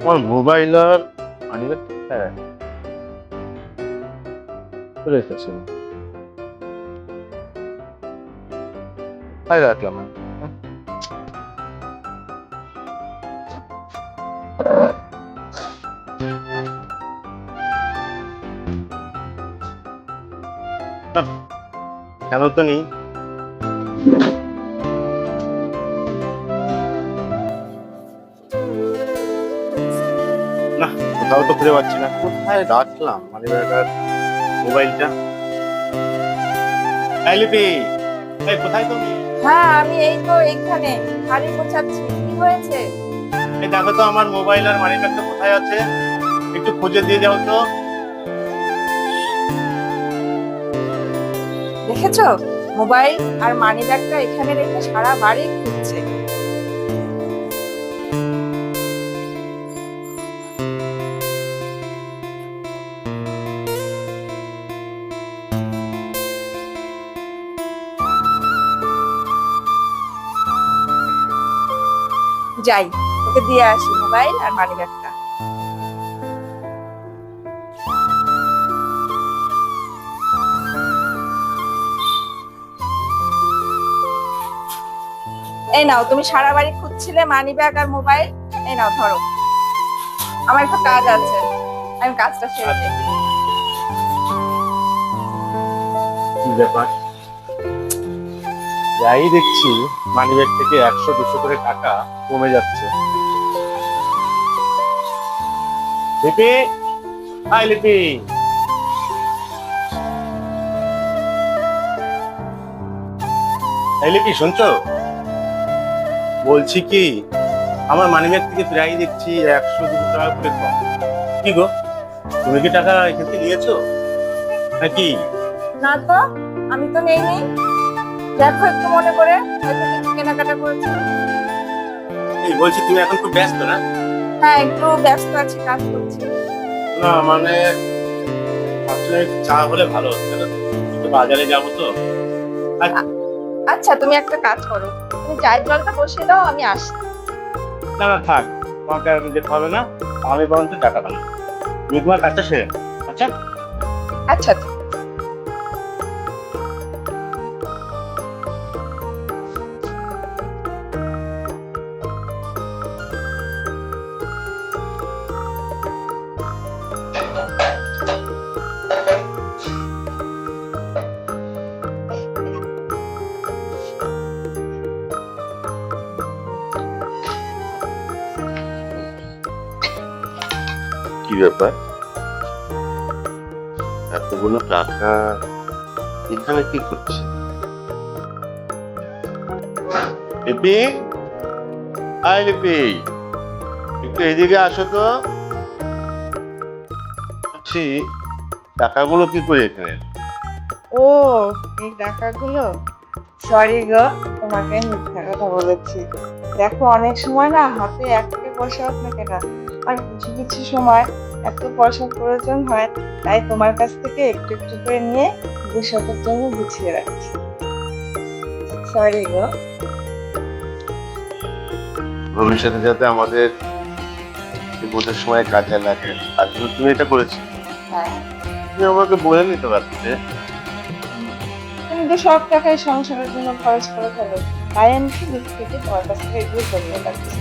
আমার মোবাইল আর মানিব্যাগ হ্যাঁ রেখেছিল তাই রাখলাম কেন তো নেই কোথাও তো খুঁজে পাচ্ছি না। কোথায় রাখলাম? মানে ব্যাটার মোবাইলটা। লিপি এই কোথায় তুমি? হ্যাঁ আমি এই তো এইখানে হাড়ি গোছাচ্ছি কি হয়েছে? এই দেখো তো আমার মোবাইল আর মানি ব্যাগটা কোথায় আছে? একটু খুঁজে দিয়ে যাও তো। দেখেছ? মোবাইল আর মানি ব্যাগটা এখানে রেখে সারা বাড়ি খুঁজছে যাই ওকে দিয়ে আসি মোবাইল আর মানি ব্যাগটা এই নাও তুমি সারা বাড়ি খুঁজছিলে মানি ব্যাগ আর মোবাইল এই নাও ধরো। আমার একটু কাজ আছে আমি কাজটা সেরে নিই। ব্যাপার? যাই দেখছি মানি ব্যাগ থেকে একশো, দুশো করে টাকা কমে যাচ্ছে। লিপি, হাই লিপি। এই লিপি, শুনছো? বলছি কি, আমার মানি ব্যাগ থেকে প্রায় দেখছি একশো, দুশো টাকা করে কম। কি গো, তুমি কি টাকা এখান থেকে নিয়েছো? নাকি? না তো, আমি তো নেই নেই দেখো একটু মনে করে কিছু কেনাকাটা করেছি। এই বলছি তুমি এখন খুব ব্যস্ত না? হ্যাঁ একটু ব্যস্ত আছি কাজ করছি। না মানে ভাবছিলাম চা হলে ভালো হতো? বাজারে যাব তো। আচ্ছা তুমি একটা কাজ করো। তুমি চায়ের জলটা বসিয়ে দাও আমি আসি না না থাক। তোমাকে আর যেতে হবে না। আমি বরঞ্চ টাকা পাবো তুমি তোমার কাজটা সেরে আচ্ছা? আচ্ছা কি ব্যাপার? এতগুলো টাকা এখানে কি করছে? লিপি আয় লিপি একটু এদিকে আসো তো। বলছি টাকাগুলো কি করে এখানে? ও, এই টাকাগুলো? সরি গো, তোমাকে মিথ্যা কথা বলেছি। দেখো, অনেক সময় না হাতে এক পয়সাও থাকে না আর কিছু কিছু সময় এত পয়সার প্রয়োজন হয় তাই তোমার কাছ থেকে একটু একটু করে নিয়ে ভবিষ্যতের জন্য গুছিয়ে রাখছি। সরি গো। ভবিষ্যতে যাতে আমাদের বিপদের সময় কাজে লাগে। আর তুমি এটা করেছ। হ্যাঁ। তুমি আমাকে বলে নিতে পারতে তুমি তো সব টাকাই সংসারের জন্য খরচ করে ফেলো। তাই আমি শুধু থেকে তোমার কাছ থেকে এগুলো করিয়ে রাখছি